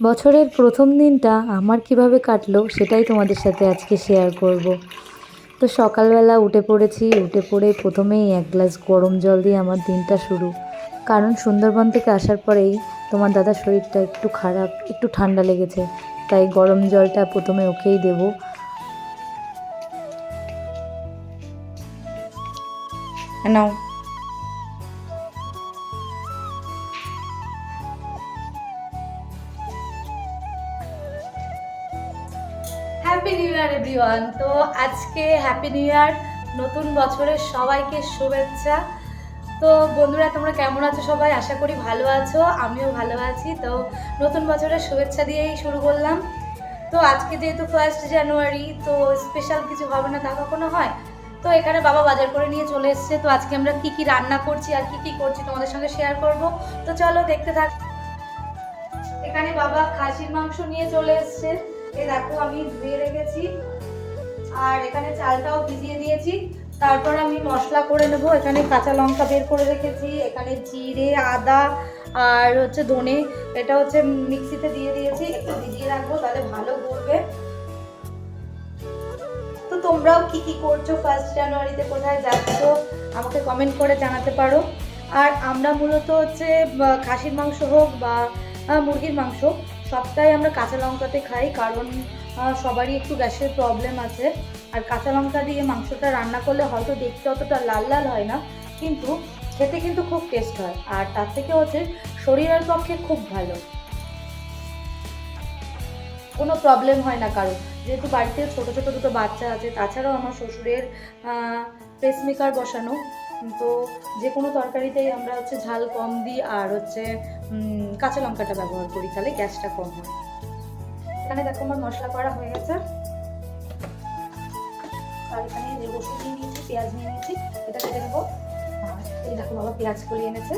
বছরের প্রথম দিনটা আমার কীভাবে কাটলো সেটাই তোমাদের সাথে আজকে শেয়ার করব। তো সকালবেলা উঠে পড়েছি, উঠে পড়ে প্রথমেই এক গ্লাস গরম জল দিয়ে আমার দিনটা শুরু। কারণ সুন্দরবন থেকে আসার পরেই তোমার দাদার শরীরটা একটু খারাপ, একটু ঠান্ডা লেগেছে, তাই গরম জলটা প্রথমে ওকেই দেবো। নাও। ইয়ার এভরিওয়ান, তো আজকে হ্যাপি নিউ ইয়ার নতুন বছরের সবাইকে শুভেচ্ছা। তো বন্ধুরা, তোমরা কেমন আছো সবাই? আশা করি ভালো আছো, আমিও ভালো আছি। তো নতুন বছরের শুভেচ্ছা দিয়েই শুরু করলাম। তো আজকে যেহেতু ফার্স্ট জানুয়ারি তো স্পেশাল কিছু হবে না তা কখনো হয়। তো এখানে বাবা বাজার করে নিয়ে চলে এসেছে। তো আজকে আমরা কি কি রান্না করছি আর কি কি করছি তোমাদের সঙ্গে শেয়ার করব। তো চলো দেখতে থাক। এখানে বাবা খাসির মাংস নিয়ে চলে এসেছে। এই দেখো, আমি ধুয়ে রেখেছি। আর এখানে চালটাও ভিজিয়ে দিয়েছি। তারপর আমি মশলা করে নেব। এখানে কাঁচা লঙ্কা বের করে রেখেছি। এখানে জিরে, আদা, আর হচ্ছে ধনে, এটা হচ্ছে মিক্সিতে দিয়ে দিয়েছি। একটু ভিজিয়ে রাখব, তাহলে ভালো গড়বে তো তোমরাও কি কি করছ ফার্স্ট জানুয়ারিতে কোথায় যাচ্ছ? আমাকে কমেন্ট করে জানাতে পারো। আর আমরা মূলত হচ্ছে খাসির মাংস হোক বা মুরগির মাংস সবটাই আমরা কাঁচা লঙ্কাতে খাই, কারণ সবারই একটু গ্যাসের প্রবলেম আছে। আর কাঁচা লঙ্কা দিয়ে মাংসটা রান্না করলে হয়তো দেখতে অতটা লাল লাল হয় না, কিন্তু খেতে কিন্তু খুব টেস্ট হয়। আর তার থেকে হচ্ছে শরীরের পক্ষে খুব ভালো। কোনো প্রবলেম হয় না কারও। যেহেতু বাড়িতে ছোট ছোট দুটো বাচ্চা আছে, তাছাড়াও আমার শ্বশুরের পেসমেকার বসানো তো যে কোনো তরকারিতেই আমরা হচ্ছে ঝাল কম দিই আর হচ্ছে কাঁচা লঙ্কাটা ব্যবহার করি, তাহলে গ্যাসটা কম হয়। এখানে দেখো আমার মশলা করা হয়ে গেছে। আর এখানে যে রসুন নিয়ে নিয়েছি, পেঁয়াজ নিয়ে নিয়েছি, এটা কেটে নেব এই দেখো বাবা পেঁয়াজ কলি এনেছে।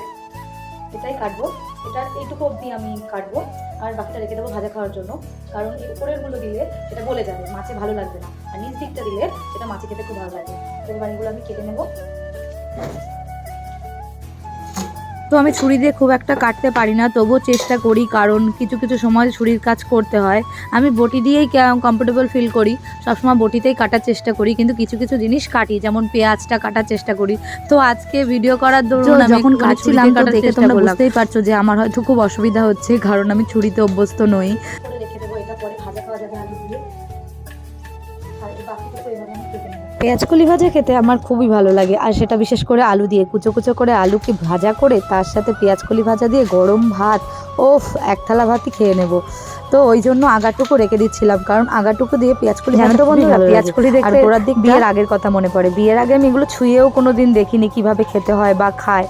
এটাই কাটবো। এটা এইটুকু অবধি আমি কাটবো। আর বাকিটা রেখে দেবো ভাজা খাওয়ার জন্য। কারণ এই উপরেরগুলো দিলে সেটা গলে যাবে, মাছে ভালো লাগবে না। আর নিচ দিকটা দিলে সেটা মাছে খেতে খুব ভালো লাগে। তো এবার এগুলো আমি কেটে নেব। তো আমি ছুরি দিয়ে খুব একটা কাটতে পারি না তবুও চেষ্টা করি কারণ কিছু কিছু সময় ছুরির কাজ করতে হয়। আমি বটি দিয়েই কমফোর্টেবল ফিল করি সবসময় বটিতেই কাটার চেষ্টা করি কিন্তু কিছু কিছু জিনিস কাটি যেমন পেঁয়াজটা কাটার চেষ্টা করি। তো আজকে ভিডিও করার দরুন আমি যখন কাটছিলাম দেখে তোমরা বুঝতেই পারছ যে আমার হয়তো খুব অসুবিধা হচ্ছে কারণ আমি ছুরিতে অভ্যস্ত নই। নেব পেঁয়াজকলি ভাজা খেতে আমার খুবই ভালো লাগে, আর সেটা বিশেষ করে আলু দিয়ে কুচো কুচো করে আলুকে ভাজা করে, তার সাথে পেঁয়াজকলি ভাজা দিয়ে গরম ভাত ওফ এক থালা ভাতই খেয়ে নেব। তো ওই জন্য আগাটুকু রেখে দিচ্ছিলাম কারণ আগাটুকু দিয়ে পেঁয়াজকলি জানো ভাজা তো বন্ধুরা, পেঁয়াজকলি দেখতে গোড়ার দিক বিয়ের আগের কথা মনে পড়ে। বিয়ের আগে আমি এগুলো ছুঁয়েও কোনো দিন দেখিনি কীভাবে খেতে হয় বা খায়।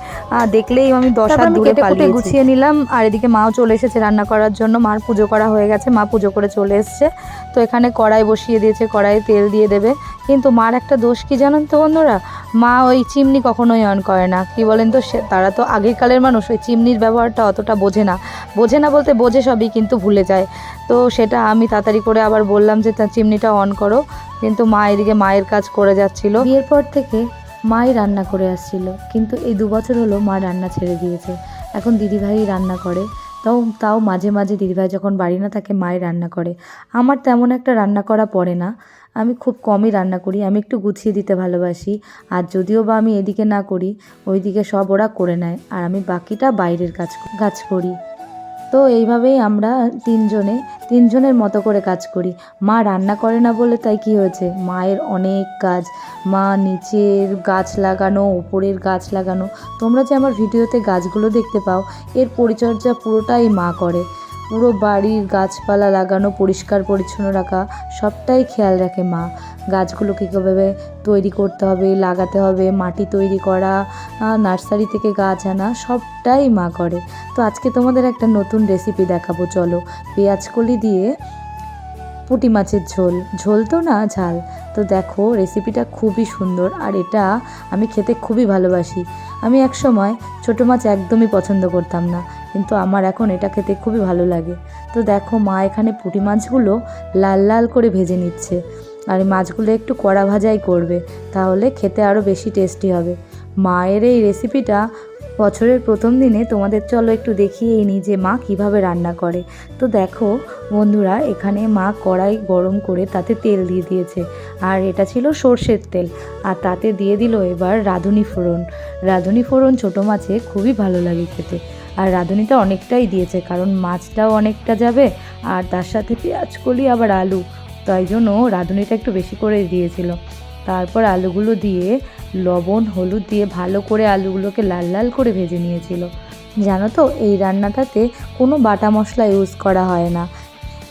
দেখলেই আমি দশ হাত দূরে পালিয়ে গুছিয়ে গুছিয়ে নিলাম আর এদিকে মাও চলে এসেছে রান্না করার জন্য। মার পুজো করা হয়ে গেছে মা পুজো করে চলে এসেছে। তো এখানে কড়াই বসিয়ে দিয়েছে কড়াইয়ে তেল দিয়ে দেবে। কিন্তু মার একটা দোষ কি জানেন তো বন্ধুরা? মা ওই চিমনি কখনোই অন করে না। কি বলেন তো সে তারা তো আগেরকালের মানুষ ওই চিমনির ব্যবহারটা অতটা বোঝে না। বোঝে না বলতে বোঝে সবই, কিন্তু ভুলে যায়। তো সেটা আমি তাড়াতাড়ি করে আবার বললাম যে চিমনিটা অন করো। কিন্তু মা এদিকে মায়ের কাজ করে যাচ্ছিল। বিয়ের পর থেকে মাই রান্না করে আসছিল, কিন্তু এই দু বছর হলো মা রান্না ছেড়ে দিয়েছে। এখন দিদিভাই রান্না করে। তাও তাও মাঝে মাঝে দিদিভাই যখন বাড়ি না থাকে, মাই রান্না করে। আমার তেমন একটা রান্না করা পড়ে না। আমি খুব কমই রান্না করি, আমি একটু গুছিয়ে দিতে ভালোবাসি। আর যদিও বা আমি এদিকে না করি, ওইদিকে সব ওরা করে নেয়। আর আমি বাকিটা বাইরের কাজ কাজ করি। তো এইভাবেই আমরা তিনজনে, তিনজনের মতো করে কাজ করি। মা রান্না করে না বলে তাই কি হয়েছে? মায়ের অনেক কাজ। মা নিচের গাছ লাগানো উপরের গাছ লাগানো। তোমরা যে আমার ভিডিওতে গাছগুলো দেখতে পাও, এর পরিচর্যা পুরোটাই মা করে। পুরো বাড়ির গাছপালা লাগানো, পরিষ্কার, পরিচ্ছন্ন রাখা, সবটাই খেয়াল রাখে মা। গাছগুলোকে কীভাবে তৈরি করতে হবে, লাগাতে হবে, মাটি তৈরি করা নার্সারি থেকে গাছ আনা, সবটাই মা করে। তো আজকে তোমাদের একটা নতুন রেসিপি দেখাবো, চলো। পেঁয়াজকলি দিয়ে পুঁটি মাছের ঝোল। ঝোল তো না, ঝাল। তো দেখো রেসিপিটা খুবই সুন্দর আর এটা আমি খেতে খুবই ভালোবাসি। আমি এক সময় ছোটো মাছ একদমই পছন্দ করতাম না, কিন্তু আমার এখন এটা খেতে খুবই ভালো লাগে। তো দেখো, মা এখানে পুঁটি মাছগুলো লাল লাল করে ভেজে নিচ্ছে আর মাছগুলো একটু কড়া ভাজাই করবে, তাহলে খেতে আরও বেশি টেস্টি হবে। মায়ের এই রেসিপিটা বছরের প্রথম দিনে তোমাদের চলো একটু দেখিয়েই নি যে মা কীভাবে রান্না করে। তো দেখো, বন্ধুরা, এখানে মা কড়াই গরম করে তাতে তেল দিয়ে দিয়েছে। আর এটা ছিল সর্ষের তেল। আর তাতে দিয়ে দিল এবার রাঁধুনি ফোড়ন। রাঁধুনি ফোড়ন ছোটো মাছে খুবই ভালো লাগে খেতে। আর রাঁধুনিটা অনেকটাই দিয়েছে, কারণ মাছটাও অনেকটা যাবে, আর তার সাথে পেঁয়াজ, কলি, আবার আলু। তাই জন্য রাঁধুনিটা একটু বেশি করে দিয়েছিল। তারপর আলুগুলো দিয়ে লবণ, হলুদ দিয়ে ভালো করে আলুগুলোকে লাল লাল করে ভেজে নিয়েছিল। জানো তো, এই রান্নাটাতে কোনো বাটা মশলা ইউজ করা হয় না।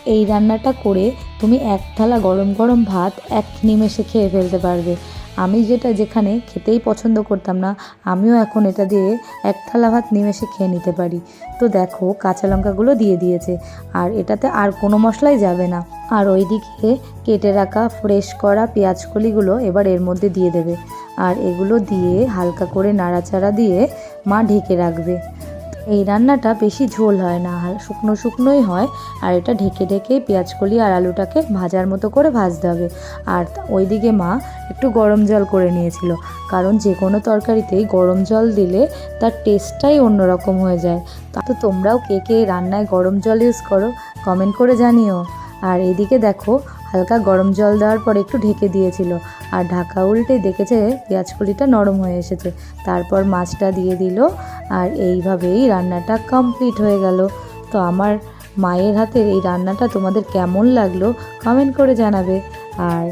এই রান্নাটা করে তুমি এক থালা গরম গরম ভাত এক নিমেষে খেয়ে ফেলতে পারবে। আমি যেটা যেখানে খেতেই পছন্দ করতাম না, আমিও এখন এটা দিয়ে এক থালা ভাত নিমেষে খেয়ে নিতে পারি। তো দেখো, কাঁচা লঙ্কাগুলো দিয়ে দিয়েছে, আর এটাতে আর কোনো মশলাই যাবে না। আর ওইদিকে কেটে রাখা ফ্রেশ করা পেঁয়াজ কলিগুলো এবার এর মধ্যে দিয়ে দেবে। আর এগুলো দিয়ে হালকা করে নাড়াচাড়া দিয়ে মা ঢেকে রাখবে। এই রান্নাটা বেশি ঝোল হয় না শুকনো শুকনোই হয়। আর এটা ঢেকে ঢেকে পেঁয়াজকলি আর আলুটাকে ভাজার মতো করে ভাজতে হবে। আর ওইদিকে মা একটু গরম জল করে নিয়েছিল, কারণ যে কোনো তরকারিতেই গরম জল দিলে তার টেস্টটাই অন্যরকম হয়ে যায়। তা তো তোমরাও কে কে রান্নায় গরম জল ইউজ করো কমেন্ট করে জানিও। আর এদিকে দেখো হালকা গরম জল দেওয়ার পর একটু ঢেকে দিয়েছিল। আর ঢাকা উল্টে দেখেছে পেঁয়াজকলিটা নরম হয়ে এসেছে। তারপর মাছটা দিয়ে দিল আর এইভাবেই রান্নাটা কমপ্লিট হয়ে গেল। তো আমার মায়ের হাতের এই রান্নাটা তোমাদের কেমন লাগল কমেন্ট করে জানাবে। আর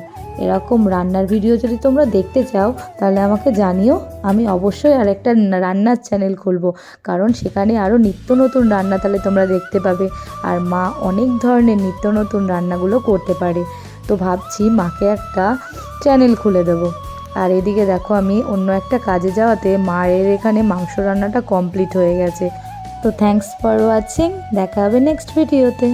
এরকম রান্নার ভিডিও যদি তোমরা দেখতে চাও, তাহলে আমাকে জানিও। আমি অবশ্যই আর একটা রান্নার চ্যানেল খুলবো। কারণ সেখানে আরও নিত্য নতুন রান্না তাহলে তোমরা দেখতে পাবে। আর মা অনেক ধরনের নিত্য নতুন রান্নাগুলো করতে পারে। তো ভাবছি মাকে একটা চ্যানেল খুলে দেবো। আর এদিকে দেখো, আমি অন্য একটা কাজে যাওয়াতে মায়ের এখানে মাংস রান্নাটা কমপ্লিট হয়ে গেছে। তো থ্যাঙ্কস ফর ওয়াচিং দেখা হবে নেক্সট ভিডিওতে